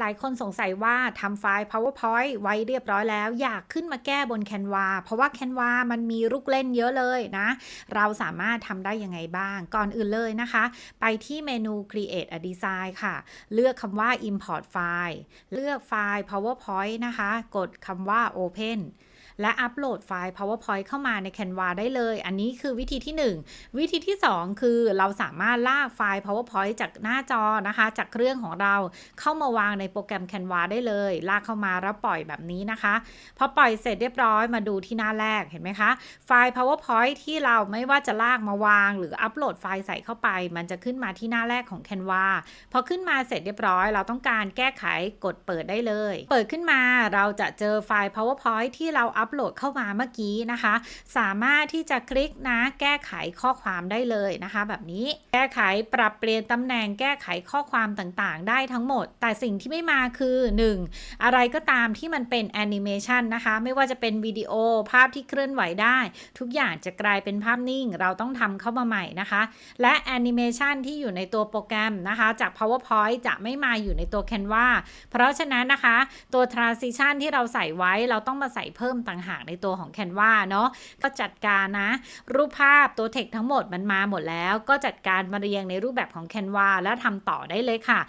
หลายคนสงสัยว่าทำไฟล์ PowerPoint ไว้เรียบร้อยแล้ว อยากขึ้นมาแก้บน Canva เพราะว่า Canva มันมีลูกเล่นเยอะเลยนะ เราสามารถทำได้ยังไงบ้าง ก่อนอื่นเลยนะคะ ไปที่เมนู Create a Design ค่ะ เลือกคำว่า Import File เลือกไฟล์ PowerPoint นะคะ กดคำว่า Open และอัปโหลดไฟล์ PowerPoint เข้ามาใน Canva ได้เลย อันนี้คือวิธีที่ 1 วิธีที่ 2 คือเราสามารถลากไฟล์ PowerPoint จากหน้าจอนะคะ จากเครื่องของเราเข้ามาวางในโปรแกรม Canva ได้เลย ลากเข้ามาแล้วปล่อยแบบนี้นะคะพอปล่อยเสร็จเรียบร้อยมาดูที่หน้าแรกเห็นไหมคะไฟล์ PowerPoint ที่เราไม่ว่าจะลากมาวาง หรืออัปโหลดไฟล์ใส่เข้าไป มันจะขึ้นมาที่หน้าแรกของ Canva พอขึ้นมาเสร็จเรียบร้อย เราต้องการแก้ไขกดเปิดได้เลย เปิดขึ้นมาเราจะเจอไฟล์ PowerPoint ที่เราอัปโหลดเข้ามาเมื่อกี้นะคะ สามารถที่จะคลิกนะแก้ไขข้อความได้เลยนะคะ แบบนี้แก้ไขปรับเปลี่ยนตำแหน่งแก้ไขข้อความต่างๆ ได้ทั้งหมด แต่สิ่งที่ไม่มาคือ 1. อะไรก็ตามที่มันเป็นแอนิเมชันนะคะ ไม่ว่าจะเป็นวิดีโอภาพที่เคลื่อนไหวได้ ทุกอย่างจะกลายเป็นภาพนิ่ง เราต้องทำเข้ามาใหม่นะคะ และแอนิเมชันที่อยู่ในตัวโปรแกรมนะคะ จาก PowerPoint จะไม่มาอยู่ในตัว Canva เพราะฉะนั้นนะคะ ตัว transition ที่เราใส่ไว้เราต้องมาใส่เพิ่มต่างหากในตัวของ Canva เนาะก็จัดการนะ รูปภาพตัวเทคทั้งหมดมันมาหมดแล้ว ก็จัดการมาเรียงในรูปแบบของ Canva แล้วทำต่อได้เลยค่ะ